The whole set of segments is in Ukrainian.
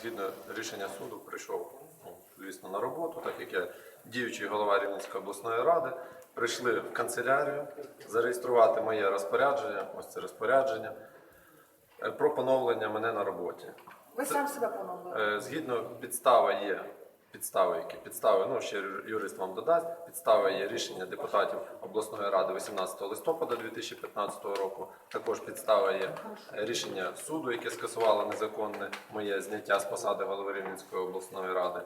згідно рішення суду, прийшов, ну, звісно, на роботу, так як я діючий голова Рівненської обласної ради. Прийшли в канцелярію зареєструвати моє розпорядження, ось це розпорядження, е, про поновлення мене на роботі. Ви сам себе поновили. Е, Згідно підстава є. Підстави, які підстави, ну ще юрист вам додасть. Підстава є рішення депутатів обласної ради 18 листопада 2015 року. Також підстава є рішення суду, яке скасувало незаконне моє зняття з посади голови Рівненської обласної ради.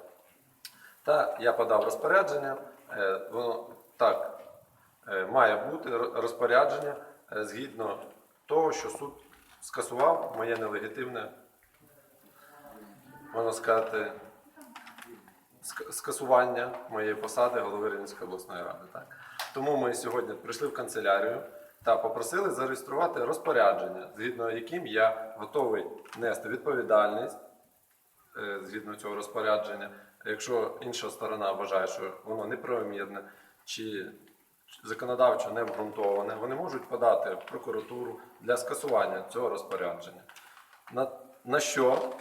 Та я подав розпорядження. е, Воно так е, має бути розпорядження е, згідно того, що суд скасував моє нелегітимне, можна сказати, ск- скасування моєї посади голови Рівненської обласної ради. Так? Тому ми сьогодні прийшли в канцелярію та попросили зареєструвати розпорядження, згідно яким я готовий нести відповідальність е, згідно цього розпорядження. Якщо інша сторона вважає, що воно неправомірне чи законодавчо не обґрунтоване, вони можуть подати в прокуратуру для скасування цього розпорядження. На, на що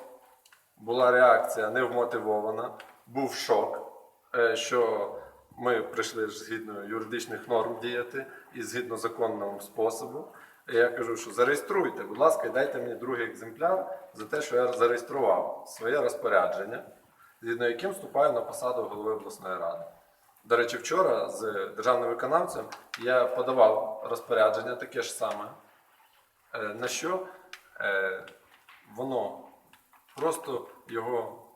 була реакція невмотивована, був шок, е, що ми прийшли згідно юридичних норм діяти і згідно законному способу. І я кажу, що зареєструйте, будь ласка, і дайте мені другий екземпляр за те, що я зареєстрував своє розпорядження, згідно яким вступаю на посаду голови обласної ради. До речі, вчора з державним виконавцем я подавав розпорядження таке ж саме, е, на що е, воно просто його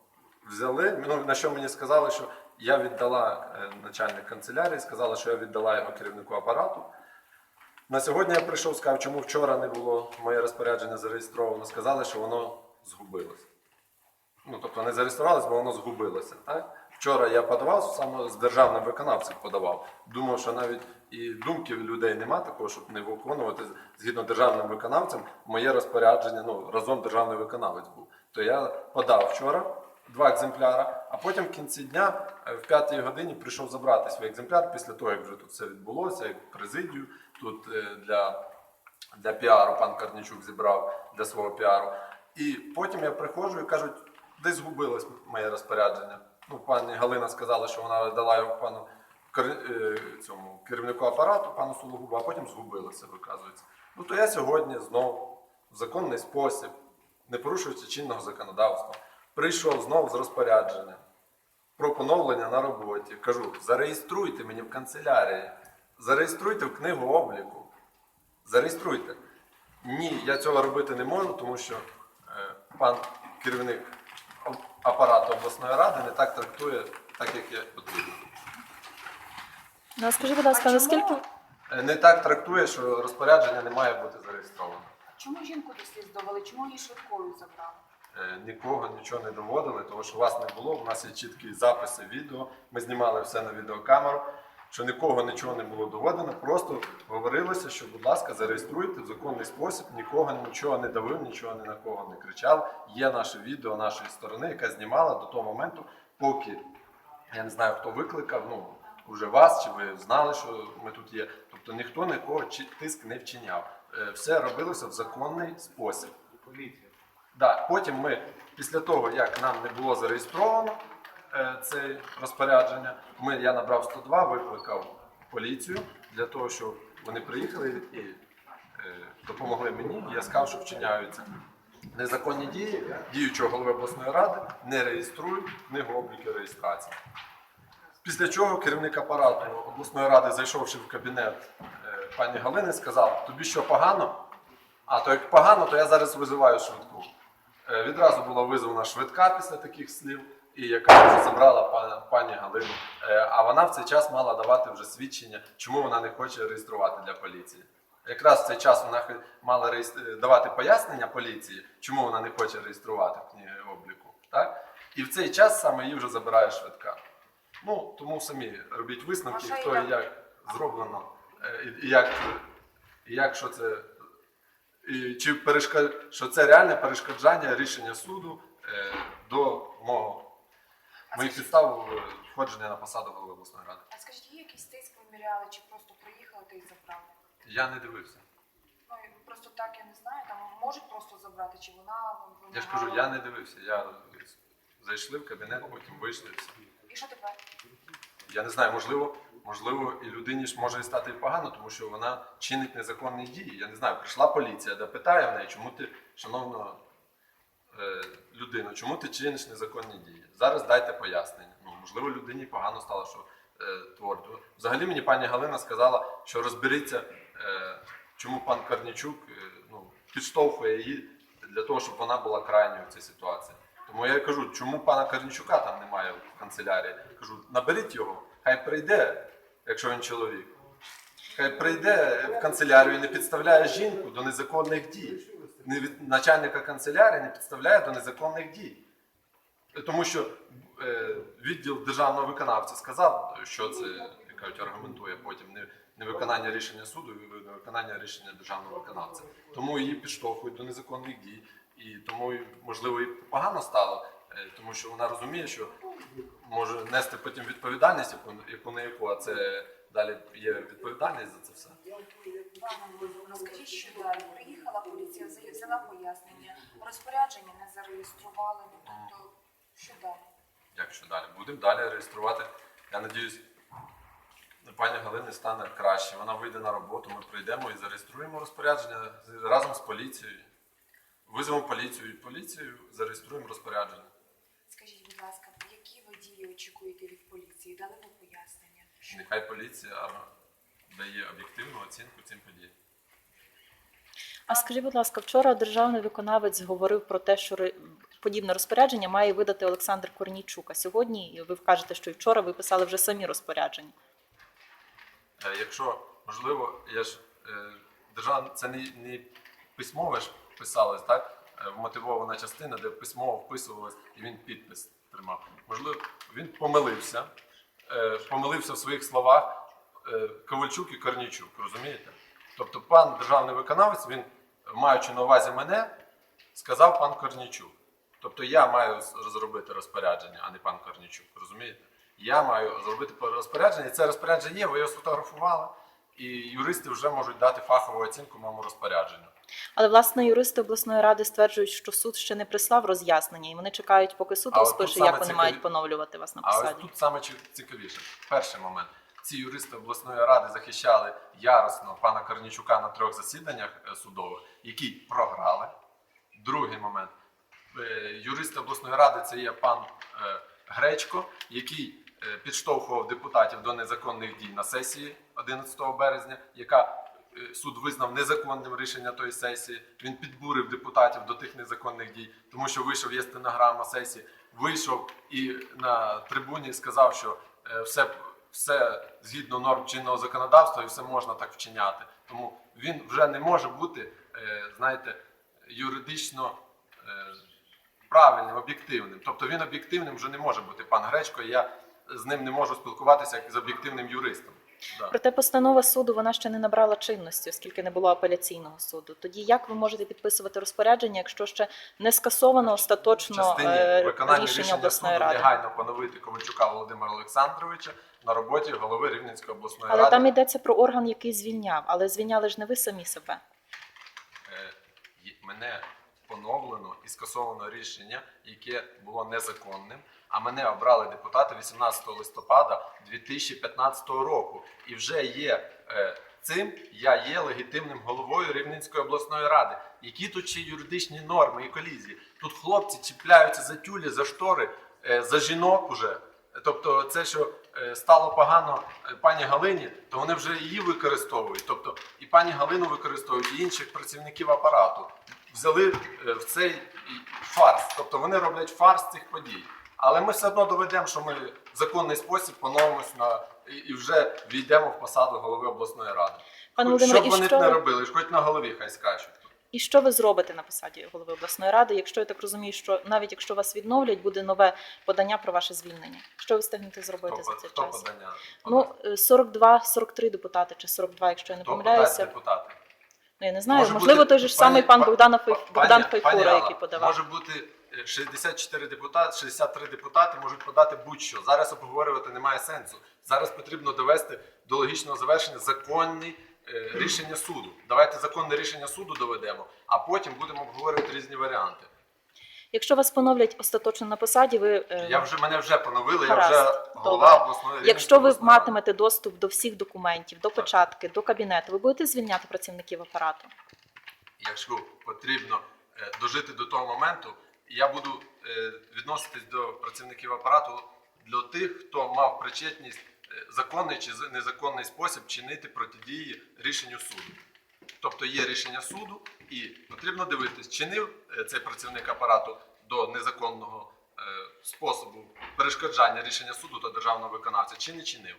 взяли. Ну, на що мені сказали, що я віддала е, начальник канцелярії, сказала, що я віддала його керівнику апарату. На сьогодні я прийшов, сказав, чому вчора не було моє розпорядження зареєстровано. Сказали, що воно згубилось. Ну, тобто не зареєструвалось, бо воно згубилося. Так? Вчора я подавав, саме з державним виконавцем подавав. Думав, що навіть і думки людей нема такого, щоб не виконувати згідно державним виконавцем моє розпорядження, ну, разом державний виконавець був. То я подав вчора два екземпляра, а потім в кінці дня, е, в п'ятій годині, прийшов забрати свій екземпляр після того, як вже тут все відбулося, як президію тут е, для для піару пан Карнічук зібрав для свого піару. І потім я приходжу і кажуть, десь згубилось моє розпорядження. Ну, пані Галина сказала, що вона дала його пану е, цьому керівнику апарату, пану Сологубу, а потім згубилося, виказується. Ну то я сьогодні знову в законний спосіб, не порушуючи чинного законодавства, прийшов знову з розпорядженням про поновлення на роботі. Кажу, зареєструйте мені в канцелярії, зареєструйте в книгу обліку. Зареєструйте. Ні, я цього робити не можу, тому що е, пан керівник апарату обласної ради не так трактує, так як я потрібно. Ну, а скажіть, будь ласка, наскільки Е, Не так трактує, що розпорядження не має бути зареєстровано. Чому жінку до сліз? Чому її швидкою забрали? Е, Нікого нічого не доводили, тому що вас не було. У нас є чіткі записи відео. Ми знімали все на відеокамеру. Що нікого нічого не було доведено, просто говорилося, що, будь ласка, зареєструйте в законний спосіб, нікого нічого не давив, нічого ні на кого не кричав. Є наше відео нашої сторони, яка знімала до того моменту, поки я не знаю, хто викликав, ну уже вас, чи ви знали, що ми тут є. Тобто ніхто нікого тиск не вчиняв. Е, Все робилося в законний спосіб. Поліція. Да, потім ми, після того, як нам не було зареєстровано е, це розпорядження, ми, я набрав 102, викликав поліцію для того, щоб вони приїхали і е, допомогли мені. І я сказав, що вчиняються незаконні дії діючого голови обласної ради, не реєструють книгу обліку реєстрації. Після чого керівник апарату обласної ради, зайшовши в кабінет е, пані Галини, сказав: тобі що погано? А то як погано, то я зараз визиваю швидку. Е, Відразу була визвана швидка після таких слів, і яка вже забрала пані Галину. Е, А вона в цей час мала давати вже свідчення, чому вона не хоче реєструвати для поліції. Якраз в цей час вона мала реєстр- давати пояснення поліції, чому вона не хоче реєструвати в обліку. Так? І в цей час саме її вже забирає швидка. Ну, тому самі робіть висновки, хто і як зроблено, е, і, як, і як що це чи перешка... що це реальне перешкоджання рішення суду е, до мого моїх підстав е, входження на посаду голови обласної ради. А скажіть, є якийсь тиск виміряли, чи просто приїхали та й забрали? Я не дивився. Ну просто так я не знаю, там можуть просто забрати, чи вона Я ж кажу, я не дивився. Я Зайшли в кабінет, потім вийшли. І що тепер? Я не знаю, можливо, можливо, і людині ж може стати погано, тому що вона чинить незаконні дії. Я не знаю, прийшла поліція, де питає в неї, чому ти, шановна е, людина, чому ти чиниш незаконні дії? Зараз дайте пояснення. Ну, можливо, людині погано стало, що е, творчо. Взагалі мені пані Галина сказала, що розберіться, е, чому пан Карнічук е, ну, підштовхує її для того, щоб вона була крайньою в цій ситуації. Тому я кажу, чому пана Карнічука там немає в канцелярії? Кажу, наберіть його, хай прийде, якщо він чоловік. Хай прийде в канцелярію і не підставляє жінку до незаконних дій. Не від начальника канцелярії не підставляє до незаконних дій. Тому що е, відділ державного виконавця сказав, що це як кажуть, аргументує потім не, невиконання рішення суду і невиконання рішення державного виконавця. Тому її підштовхують до незаконних дій. І тому, можливо, і погано стало, тому що вона розуміє, що може нести потім відповідальність, яку, яку не яку, а це далі є відповідальність за це все. Розкажіть, що далі? Приїхала поліція, взяла пояснення, розпорядження не зареєстрували. Ну, тобто, що далі? Як що далі? Будемо далі реєструвати. Я надіюсь, пані Галини стане краще. Вона вийде на роботу, ми прийдемо і зареєструємо розпорядження разом з поліцією. Визовемо поліцію і поліцію зареєструємо розпорядження. Скажіть, будь ласка, які ви дії очікуєте від поліції? Дали ви пояснення? Що? Нехай поліція дає об'єктивну оцінку цим подіям. А скажіть, будь ласка, вчора державний виконавець говорив про те, що подібне розпорядження має видати Олександр Корнійчук. А сьогодні ви кажете, що і вчора ви писали вже самі розпорядження. Е, Якщо можливо, я ж е, державна це не, не письмове ж писалось, так? Е, Вмотивована частина, де письмово вписувалось, і він підпис тримав. Можливо, він помилився, е, помилився в своїх словах е, Ковальчук і Корнійчук, розумієте? Тобто пан державний виконавець, він, маючи на увазі мене, сказав пан Корнійчук. Тобто я маю розробити розпорядження, а не пан Корнійчук, розумієте? Я маю зробити розпорядження, і це розпорядження є, ви його сфотографували, і юристи вже можуть дати фахову оцінку моєму розпорядженню. Але власне юристи обласної ради стверджують, що суд ще не прислав роз'яснення, і вони чекають, поки суд розпише, як вони цікаві- мають поновлювати вас на А ось тут саме цікавіше. Перший момент. Ці юристи обласної ради захищали яростно пана Корнічука на трьох засіданнях е, судових, які програли. Другий момент. Е, Юристи обласної ради це є пан е, Гречко, який підштовхував депутатів до незаконних дій на сесії 11 березня, яка е, суд визнав незаконним рішення тої сесії. Він підбурив депутатів до тих незаконних дій, тому що вийшов є стенограма сесії, вийшов і на трибуні сказав, що е, все, все згідно норм чинного законодавства і все можна так вчиняти. Тому він вже не може бути, е, знаєте, юридично е, правильним, об'єктивним. Тобто він об'єктивним вже не може бути пан Гречко, я з ним не можу спілкуватися як з об'єктивним юристом. Да. Проте постанова суду вона ще не набрала чинності, оскільки не було апеляційного суду. Тоді як ви можете підписувати розпорядження, якщо ще не скасовано остаточно частині е, виконання рішення обласної ради? негайно поновити Ковальчука Володимира Олександровича на роботі голови Рівненської обласної Але ради. там йдеться про орган, який звільняв, але звільняли ж не ви самі себе. Е, мене поновлено і скасовано рішення, яке було незаконним. А мене обрали депутати 18 листопада 2015 року. І вже є е, цим я є легітимним головою Рівненської обласної ради. Які тут ще юридичні норми і колізії? Тут хлопці чіпляються за тюлі, за штори, е, за жінок уже. Тобто, це, що е, стало погано е, пані Галині, то вони вже її використовують. Тобто і пані Галину використовують, і інших працівників апарату. Взяли е, в цей фарс. Тобто вони роблять фарс цих подій. Але ми все одно доведемо, що ми в законний спосіб поновимось на і- вже війдемо в посаду голови обласної ради. Пане Володимире, що б вони що, не робили, хоч на голові хай скачуть. і що ви зробите на посаді голови обласної ради, якщо я так розумію, що навіть якщо вас відновлять, буде нове подання про ваше звільнення? Що ви встигнете зробити Хто, за цей хто час? подання? Ну, е, 42-43 депутати, чи 42, якщо я не хто помиляюся. депутати? Я не знаю, Може можливо, бути, той же ж пані- самий пан па- Богдана Фей... Пані- Богдан пані Фейфура, Алла, який подавав. Може бути е, 64 депутати, 63 депутати можуть подати будь-що. Зараз обговорювати немає сенсу. Зараз потрібно довести до логічного завершення законні е, рішення суду. Давайте законне рішення суду доведемо, а потім будемо обговорювати різні варіанти. Якщо вас поновлять остаточно на посаді, ви е, Я вже мене вже поновили, Гаразд, я вже голова обласної якщо ви обласної матимете доступ до всіх документів, до печатки, до кабінету, ви будете звільняти працівників апарату? якщо потрібно е, дожити до того моменту, я буду е, відноситись до працівників апарату для тих, хто мав причетність законний чи незаконний спосіб чинити протидії рішенню суду. Тобто є рішення суду, і потрібно дивитись, чинив е, цей працівник апарату до незаконного е, способу перешкоджання рішення суду та державного виконавця, чи не чинив.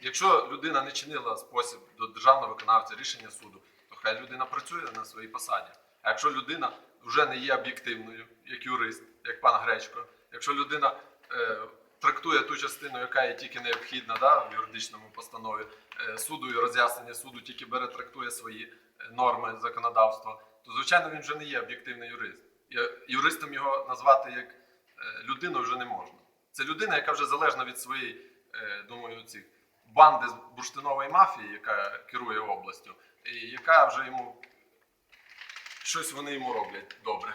Якщо людина не чинила спосіб до державного виконавця рішення суду, то хай людина працює на своїй посаді. А якщо людина вже не є об'єктивною, як юрист, як пан Гречко, якщо людина е, трактує ту частину, яка є тільки необхідна да, в юридичному постанові е, суду і роз'яснення суду, тільки бере, трактує свої е, норми законодавства, то звичайно він вже не є об'єктивний юрист. Юристом його назвати як е, людину вже не можна. Це людина, яка вже залежна від своєї, думаю, цих банди з бурштинової мафії, яка керує областю, і яка вже йому щось вони йому роблять добре.